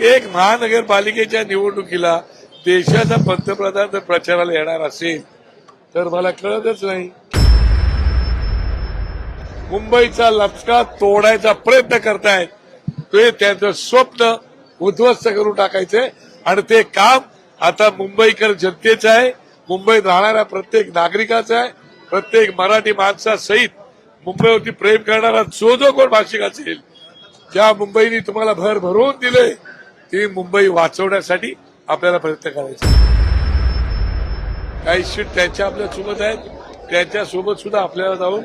एक महानगरपालिकेच्या निवडणुकीला देशाचा पंतप्रधान जर प्रचाराला येणार असेल तर मला कळतच नाही. मुंबईचा लचका तोडायचा प्रयत्न करतायत. ते त्यांचं स्वप्न उद्ध्वस्त करून टाकायचंय. आणि ते काम आता मुंबईकर जनतेचं आहे. मुंबईत राहणाऱ्या प्रत्येक नागरिकाचं आहे. प्रत्येक मराठी माणसासहित मुंबईवरती प्रेम करणारा जो जो कोण भाषिक असेल ज्या मुंबईने तुम्हाला भर भरवून दिले ती मुंबई वाचवण्यासाठी आपल्याला प्रयत्न करायचा काही सीट त्यांच्या आपल्यासोबत आहेत. त्यांच्यासोबत सुद्धा आपल्याला जाऊन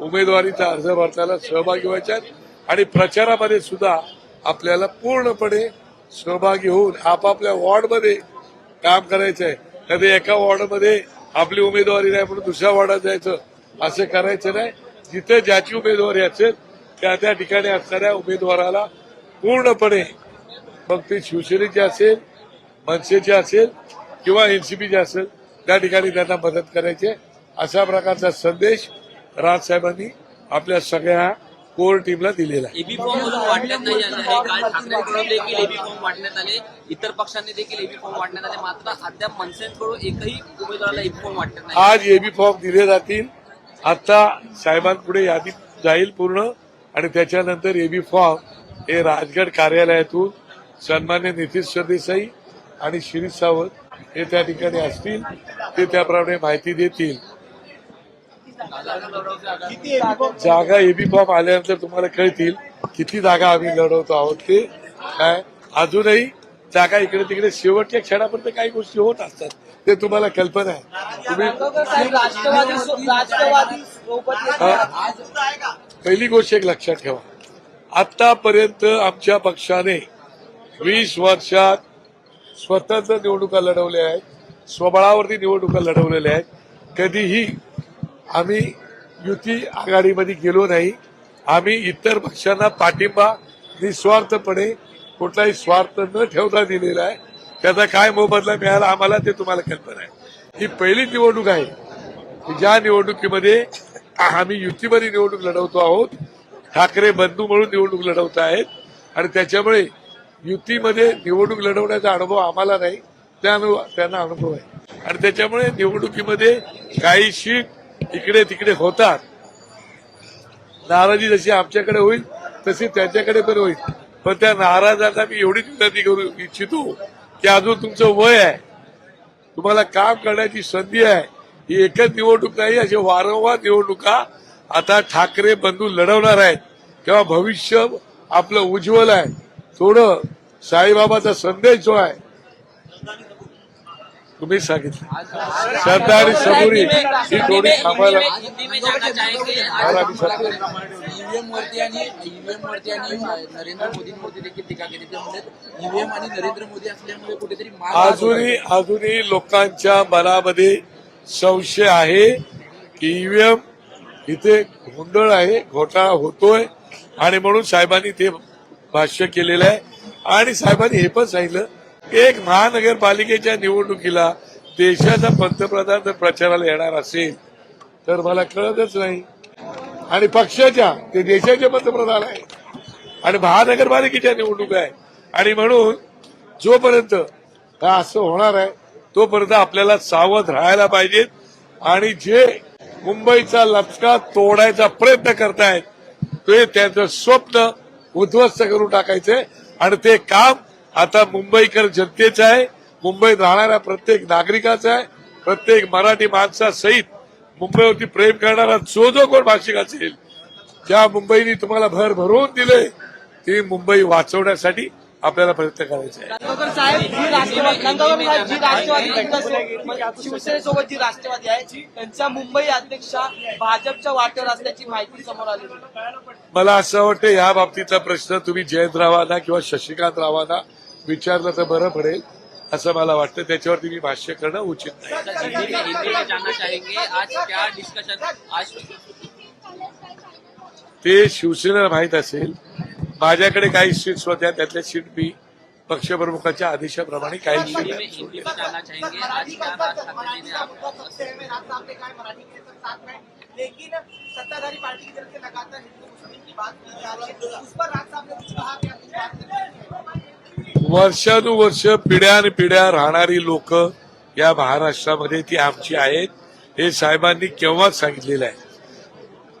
उमेदवारीचा अर्ज भरताना सहभागी व्हायच्या आणि प्रचारामध्ये सुद्धा आपल्याला पूर्णपणे सहभागी होऊन आपापल्या वॉर्डमध्ये काम करायचं आहे. कधी एका वॉर्डमध्ये आपली उमेदवारी नाही म्हणून दुसऱ्या वॉर्डात जायचं असं करायचं नाही. जिथे ज्याची उमेदवारी असेल त्या त्या ठिकाणी असणाऱ्या उमेदवाराला पूर्णपणे मग ते शिवसेनेचे असेल मनसेचे असेल किंवा एनसीपीचे असेल त्या ठिकाणी त्यांना मदत करायची अशा प्रकारचा संदेश राजसाहेबांनी आपल्या सगळ्या कोर टीमला दिलेला एबी फॉर्म अजून वाटण्यात नाही आले. आहे काल ठाकरेंकडून देखील एबी फॉर्म वाटण्यात आले. इतर पक्षांनी देखील एबी फॉर्म वाटण्यात आले. मात्र अद्याप मनसेकडून एकही उमेदवाराला एबी फॉर्म वाटण्यात नाही. आज एबी फॉर्म दिले जातील. आता साहेबांपुढे यादी जाईल पूर्ण. आणि त्याच्यानंतर एबी फॉर्म हे राजगड कार्यालयातून सन्मान्य नितीश सरदेसाई आणि शिरीष सावंत हे त्या ठिकाणी असतील ते त्याप्रमाणे माहिती देतील. जागा एबी फॉर्म आल्यानंतर तुम्हाला कळतील किती जागा आम्ही लढवतो आहोत ते काय? अजूनही जागा इकडे तिकडे शेवटच्या क्षणापर्यंत काही गोष्टी होत असतात ते तुम्हाला कल्पना आहे. तुम्ही पहिली गोष्ट एक लक्षात ठेवा. आतापर्यंत आमच्या पक्षाने वीस वर्षात स्वतंत्र निवडणुका लढवल्या आहेत. स्वबळावरती निवडणुका लढवलेल्या आहेत. कधीही आम्ही युती आघाडीमध्ये गेलो नाही. आम्ही इतर पक्षांना पाठिंबा निस्वार्थपणे कुठलाही स्वार्थ न ठेवता दिलेला आहे. त्याचा काय मोबदला मिळाला आम्हाला ते तुम्हाला कल्पना आहे. ही पहिली निवडणूक आहे. की ज्या निवडणुकीमध्ये आम्ही युतीमध्ये निवडणूक लढवतो आहोत. ठाकरे बंधू म्हणून निवडणूक लढवत आहेत. आणि त्याच्यामुळे युतीमध्ये निवडणूक लढवण्याचा अनुभव आम्हाला नाही त्या अनु- त्यांना अनुभव आहे. आणि त्याच्यामुळे निवडणुकीमध्ये काही सीट इकडे तिकडे होतात. नाराजी जशी आमच्याकडे होईल तशी त्यांच्याकडे पण होईल. पण त्या नाराजांना मी एवढीच विनंती करू इच्छितो की अजून तुमचं वय आहे. तुम्हाला काम करण्याची संधी आहे. ही एकच निवडणूक नाही अशी वारंवार निवडणुका आता ठाकरे बंधू लढवणार आहेत. तेव्हा भविष्य आपलं उज्ज्वल आहे. थोडं साईबाबाचा संदेश जो आहे तुम्ही सांगितलं. श्रद्धा आणि सबुरी ही थोडी थांबायला ईव्हीएम वरती आणि ईव्हीएम वरती आणि नरेंद्र मोदींवरती देखील टीका केली. ते ईव्हीएम आणि नरेंद्र मोदी असल्यामुळे कुठेतरी मार अजूनही अजूनही लोकांच्या मनामध्ये संशय आहे की ईव्हीएम इथे गोंधळ आहे घोटाळा होतोय. आणि म्हणून साहेबांनी ते भाष्य केलेलं आहे. आणि साहेबांनी हे पण सांगितलं एक महानगरपालिकेच्या निवडणुकीला देशाचा पंतप्रधान जर प्रचाराला येणार असेल तर मला कळतच नाही. आणि पक्षाच्या ते देशाचे पंतप्रधान आहे आणि महानगरपालिकेच्या निवडणूक आहे आणि म्हणून जोपर्यंत असं होणार आहे तोपर्यंत आपल्याला सावध राहायला पाहिजेत. आणि जे मुंबईचा लचका तोडायचा प्रयत्न करतायत ते त्यांचं स्वप्न उद्ध्वस्त करून टाकायचंय आणि ते काम आता मुंबईकर जनतेचं आहे. मुंबईत राहणाऱ्या प्रत्येक नागरिकाचं आहे. प्रत्येक मराठी माणसासहित मुंबईवरती प्रेम करणारा जो जो कोण भाषिक असेल ज्या मुंबईने तुम्हाला भर भरवून दिले ती मुंबई वाचवण्यासाठी आपल्याला प्रयत्न करायचा शिवसेनेसोबत जी राष्ट्रवादी आहे त्यांच्या मुंबई अध्यक्षा भाजपच्या वाटेवर असल्याची माहिती समोर आली मला असं वाटतं या बाबतीतला प्रश्न तुम्ही जयंतरावांना किंवा शशिकांत रावांना विचारलं तर बरं पडेल असं मला वाटतं त्याच्यावरती मी भाष्य करणं उचित नाही ते शिवसेनेला माहीत असेल माझ्याकडे काही सीट्स होत्या त्यातल्या सीट मी पक्षप्रमुखाच्या आदेशाप्रमाणे काही हिंदी में सीट हिंदी में जानना चाहेंगे आज क्या राज ठाकरे जी ने आपको लेकिन सत्ताधारी पार्टी की तरफ से लगातार हिंदू मुस्लिम की बात की जा रही है उस पर राज साहब ने कुछ कहा क्या कुछ बात नहीं वर्षानुवर्ष पिढ्यानपिढ्या राहणारी लोक या महाराष्ट्रामध्ये ती आमची आहेत. हे साहेबांनी केव्हाच सांगितलेलं आहे?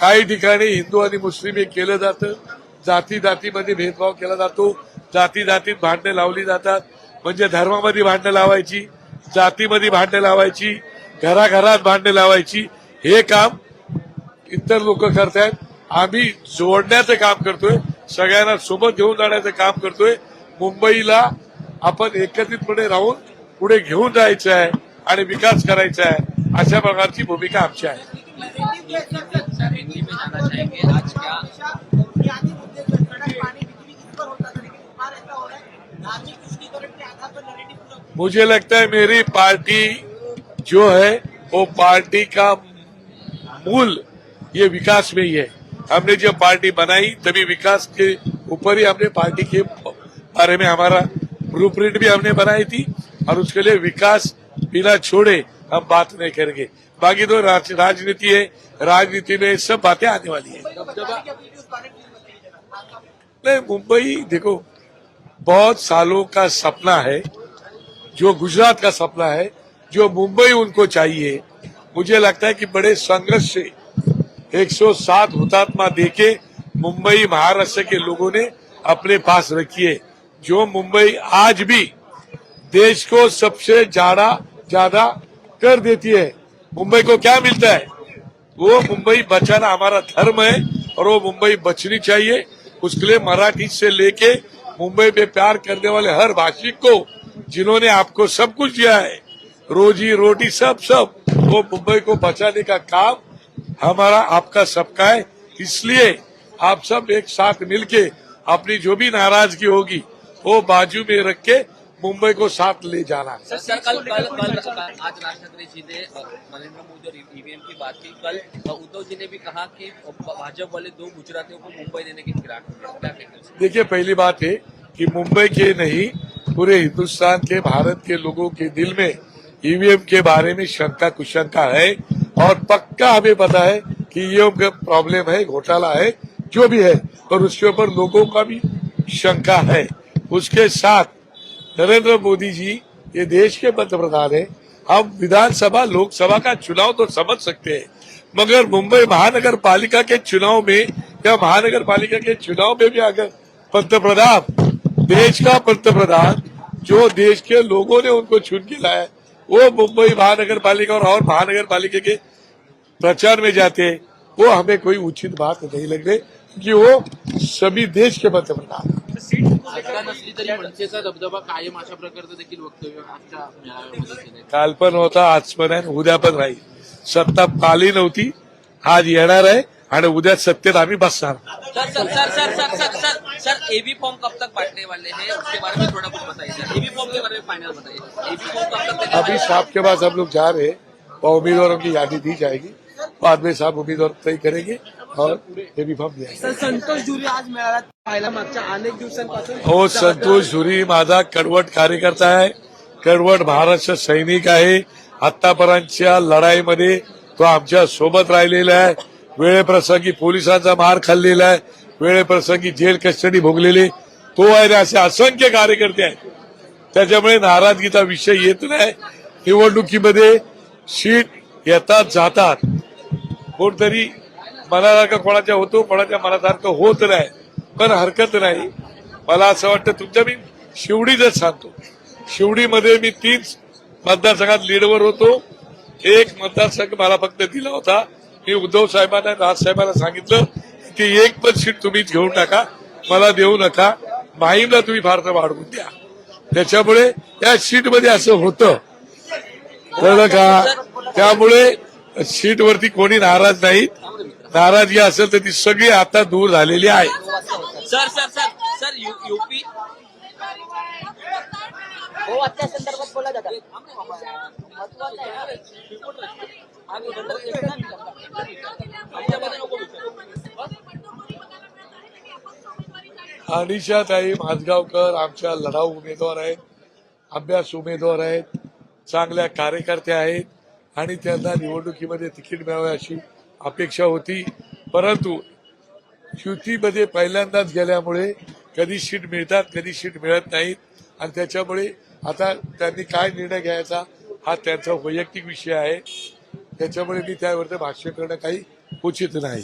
काही ठिकाणी हिंदू आणि मुस्लिम हे केलं जातं. जाती जातीमध्ये भेदभाव केला जातो. जाती जातीत भांडणं लावली जातात. म्हणजे धर्मामध्ये भांडणं लावायची जातीमध्ये भांडणं लावायची घराघरात भांडणं लावायची. हे काम इतर लोक करतायत. आम्ही जोडण्याचं काम करतोय. सगळ्यांना सोबत घेऊन जाण्याचं काम करतोय. मुंबईला आपण एकत्रितपणे राहून पुढे घेऊन जायचं आहे आणि विकास करायचा आहे. अशा प्रकारची भूमिका आमची आहे. मुझे लगता है मेरी पार्टी जो है वो पार्टी का मूल ये विकास में ही है। हमने जब पार्टी बनाई तभी विकास के ऊपर ही हमने पार्टी के बारे में हमारा ब्लू भी हमने बनाई थी और उसके लिए विकास बिना छोड़े हम बात नहीं करेंगे। बाकी तो राज- राजनीति है राजनीति में सब बातें आने वाली है। नहीं मुंबई देखो बहुत सालों का सपना है, जो गुजरात का सपना है, जो मुंबई उनको चाहिए। मुझे लगता है कि बड़े संघर्ष से 107 हुतात्मा देके मुंबई महाराष्ट्र के लोगों ने अपने पास रखी है जो मुंबई आज भी देश को सबसे ज़्यादा ज़्यादा कर देती है, मुंबई को क्या मिलता है? वो मुंबई बचाना हमारा धर्म है और वो मुंबई बचनी चाहिए। उसके लिए मराठी से लेके मुंबई में प्यार करने वाले हर भाषिक को, जिन्होंने आपको सब कुछ दिया है, रोजी रोटी सब सब, वो मुंबई को बचाने का काम हमारा, आपका सबका है। इसलिए आप सब एक साथ मिलके अपनी जो भी नाराज़गी होगी, वो बाजू में रख के मुंबई को साथ ले जाना है। सर कल कल कल आज राज ठाकरे जी ने नरेंद्र मोदी और ईवीएम की बात की। कल उद्धव जी ने भी कहा कि भाजपा वाले दो गुजरातियों को मुंबई देने के फिराक देखिए पहली बात है कि मुंबई के नहीं पूरे हिंदुस्तान के भारत के लोगों के दिल में ईवीएम के बारे में शंका कुशंका है और पक्का हमें पता है कि ये प्रॉब्लम है घोटाला है जो भी है पर उसके ऊपर लोगों का भी शंका है। उसके साथ नरेंद्र मोदी जी, ये देश के पंतप्रधान है हम विधानसभा, लोकसभा का चुनाव तो समझ सकते हैं मगर मुंबई महानगर पालिका के चुनाव में, या महानगर पालिका के चुनाव में भी अगर पंतप्रधान देश का पंतप्रधान जो देश के लोगों ने उनको चुन के लाया, वो मुंबई महानगर पालिका और और महानगर पालिका के प्रचार में जाते वो हमें कोई उचित बात नहीं लग रही, क्योंकि वो सभी देश के पंतप्रधान हैं। सत्ता नसली तरी मनसेचा दबदबा कायम अशा प्रकारचं देखील वक्तव्य आजच्या मेळाव्यामध्ये केलंय काल पण होता आज पण आहे आणि उद्या पण राहील. सत्ता काली नव्हती आज येणार आहे आणि उद्या सत्तेत आम्ही बसणार. Sir sir sir sir sir sir sir sir AB form कब तक बांटने वाले हैं? उसके बारे में थोड़ा कुछ बताइए सर। एबी फॉर्म के बारे में फाइनल बताइए एबी फॉर्म कब तक देने अभी हैं? साहब के पास हम लोग जा रहे हैं और उम्मीदवारों की यादी दी जाएगी। बाद में साहब उम्मीदवार तय करेंगे। और दिया सर संतोष जुरी आज मेळाव्यात पाहिला मागच्या अनेक दिवसांपासून हो संतोष झुरी माझा कडवट कार्यकर्ता आहे. कडवट महाराष्ट्र सैनिक आहे. आतापर्यंतच्या लढाईमध्ये तो आमच्यासोबत राहिलेला आहे. वेळेप्रसंगी पोलिसांचा मार खाल्लेला आहे. वेळेप्रसंगी जेल कस्टडी भोगलेले. तो आहे असे असंख्य कार्यकर्ते आहेत. त्याच्यामुळे नाराजगीचा विषय येत नाही. निवडणुकीमध्ये सीट येतात जातात. कोणतरी मनासारखं कोणाच्या होतो कोणाच्या मनासारखं होत नाही. पण हरकत नाही. मला असं वाटतं तुमच्या मी शिवडीच सांगतो. शिवडीमध्ये मी तीन मतदारसंघात लीडवर होतो. एक मतदारसंघ मला फक्त दिला होता. मी उद्धव साहेबांना राज साहेबांना सांगितलं की एक पण सीट तुम्हीच घेऊन टाका. मला देऊ नका. माहीमला तुम्ही फारसं वाढवून द्या. त्याच्यामुळे या सीटमध्ये असं होतं. कळलं का? त्यामुळे सीटवरती कोणी नाराज नाहीत. नाराजगी असेल तर ती सगळी आता दूर झालेली आहे. Sir sir sir sir U, UP? हो आजच्या संदर्भात बोला जातात अनिशाताई माझगावकर आमच्या लढाऊ उमेदवार आहेत अभ्यास उमेदवार आहेत चांगल्या कार्यकर्त्या आहेत आणि त्यांना निवडणुकीमध्ये तिकीट मिळावे अशी अपेक्षा होती. परंतु युतीमध्ये पहिल्यांदाच गेल्यामुळे कधी सीट मिळतात कधी सीट मिळत नाहीत. आणि त्याच्यामुळे आता त्यांनी काय निर्णय घ्यायचा हा त्यांचा वैयक्तिक विषय आहे. त्याच्यामुळे मी त्यावरती भाष्य करणं काही उचित नाही.